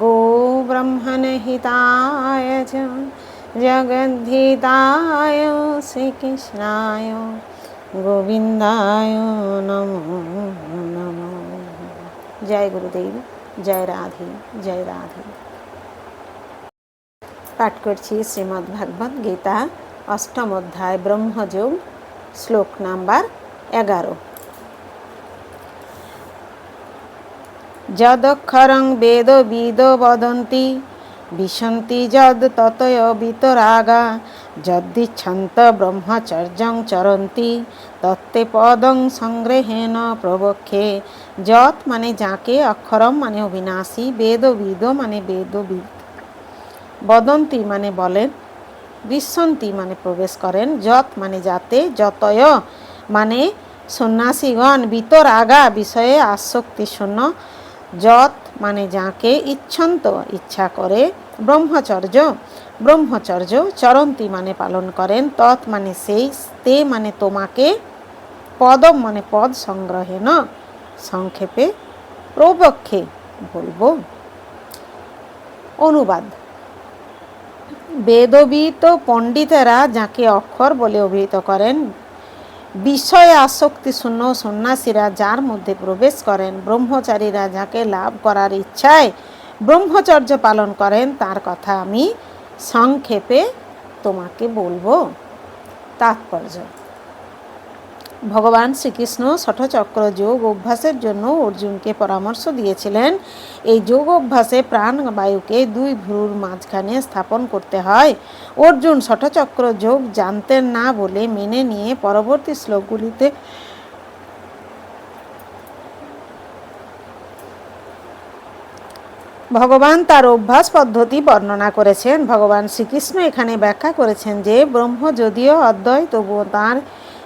गोब्रह्मणहिताय च जगद्धिताय श्रीकृष्णाय গোবিন্দায় নমো নমো জয় গুরুদেব জয় রাধে জয় রাধে পাঠ করছি শ্রীমদ্ ভাগবত গীতা অষ্টম অধ্যায় ব্রহ্মযোগ শ্লোক নাম্বার এগারো যদক্ষরং বেদ বিদ বদন্তি, বিশন্তি যদ ততয় বিতরাগা যদ্দিচ্ছন্ত ব্রহ্মচর্যং চরন্তি, তত্তে পদং সংগ্রহেণ প্রবক্ষে, যৎ মানে যাকে অক্ষরম মানে অবিনাশী, বেদ বিদ মানে বেদবিদ বদন্তি মানে বলেন বিশ্বন্তি মানে প্রবেশ করেন যত মানে যাতে, যতয় মানে সন্ন্যাসীগণ বিতরাগা বিষয়ে আসক্তি শূন্য যত মানে যাকে ইচ্ছন্ত ইচ্ছা করে ব্রহ্মচর্য ব্রহ্মচর্য চরন্তি মানে পালন করেন, তৎ মানে সেই, তে মানে তোমাকে, পদম মানে পদ সংগ্রহে ন সংক্ষেপে প্রপক্ষে বলব। অনুবাদ। বেদবিত পণ্ডিতেরা যাকে অক্ষর বলে অভিহিত করেন বিষয়ে আসক্তি শূন্য সন্ন্যাসীরা যার মধ্যে প্রবেশ করেন, ব্রহ্মচারীরা যাকে লাভ করার ইচ্ছায় ব্রহ্মচর্য পালন করেন, তার কথা আমি সংক্ষেপে তোমাকে বলব। তাৎপর্য ভগবান শ্রীকৃষ্ণ ষঠচক্র যোগ অভ্যাসের জন্য অর্জুনকে পরামর্শ দিয়েছিলেন। এই যোগ অভ্যাসে প্রাণবায়ুকে দুই ভ্রুর মাঝখানে স্থাপন করতে হয়। অর্জুন ষঠচক্র যোগ জানতেন না বলে মেনে নিয়ে পরবর্তী শ্লোকগুলিতে ভগবান তার অভ্যাস পদ্ধতি বর্ণনা করেছেন। ভগবান শ্রীকৃষ্ণ এখানে ব্যাখ্যা করেছেন যে ব্রহ্ম যদিও অদ্বয় তবুও তাঁর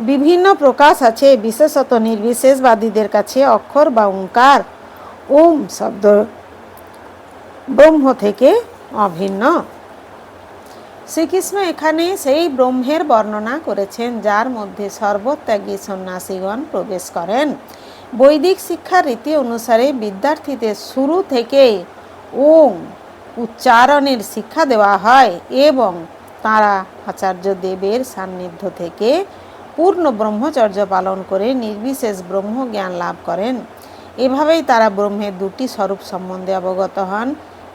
বিভিন্ন প্রকাশ আছে, বিশেষত নির্বিশেষবাদীদের কাছে অক্ষর বা ওঙ্কার ওম শব্দ ব্রহ্ম থেকে অভিন্ন। শ্রীকৃষ্ণ এখানে সেই ব্রহ্মের বর্ণনা করেছেন, যার মধ্যে সর্বত্যাগী সন্ন্যাসীগণ প্রবেশ করেন। বৈদিক শিক্ষার রীতি অনুসারে বিদ্যার্থীদের শুরু থেকে ওম উচ্চারণের শিক্ষা দেওয়া হয় এবং তারা আচার্য দেবের সান্নিধ্য থেকে পূর্ণ ব্রহ্মচর্য পালন করে নির্বিশেষ ব্রহ্ম জ্ঞান লাভ করেন। এভাবেই তারা ব্রহ্মের দুটি স্বরূপ সম্বন্ধে অবগত হন।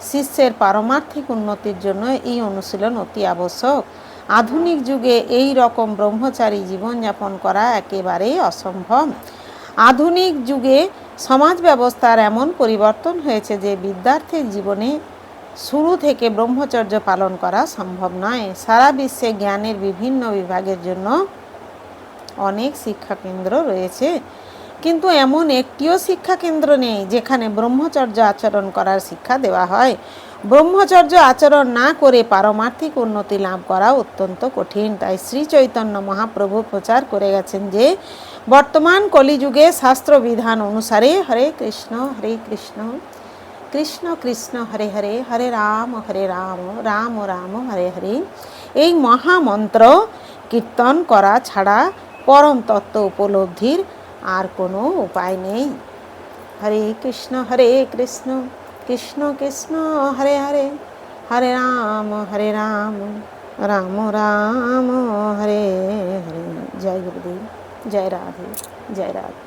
শিষ্যের পারমার্থিক উন্নতির জন্য এই অনুশীলন অতি আবশ্যক। আধুনিক যুগে এই রকম ব্রহ্মচারী জীবনযাপন করা একেবারেই অসম্ভব। আধুনিক যুগে সমাজ ব্যবস্থার এমন পরিবর্তন হয়েছে যে বিদ্যার্থীর জীবনে শুরু থেকে ব্রহ্মচর্য পালন করা সম্ভব নয়। সারা বিশ্বে জ্ঞানের বিভিন্ন বিভাগের জন্য অনেক শিক্ষাকেন্দ্র রয়েছে। কিন্তু এমন একটিও শিক্ষাকেন্দ্র নেই, যেখানে ব্রহ্মচর্য আচরণ করার শিক্ষা দেওয়া হয়। ব্রহ্মচর্য আচরণ না করে পারমার্থিক উন্নতি লাভ করা অত্যন্ত কঠিন। তাই শ্রী চৈতন্য মহাপ্রভু প্রচার করে গেছেন যে, বর্তমান কলিযুগে শাস্ত্রবিধান অনুসারে হরে কৃষ্ণ হরে কৃষ্ণ কৃষ্ণ কৃষ্ণ, হরে হরে হরে রাম হরে রাম রাম রাম, হরে হরে। এই মহামন্ত্র কীর্তন করা ছাড়া পরম তত্ত্ব উপলব্ধির আর কোনো উপায় নেই। হরে কৃষ্ণ হরে কৃষ্ণ কৃষ্ণ কৃষ্ণ, হরে হরে হরে রাম হরে রাম রাম রাম, হরে হরে। জয় গুরুদেব, জয় রাধে জয় রাধে।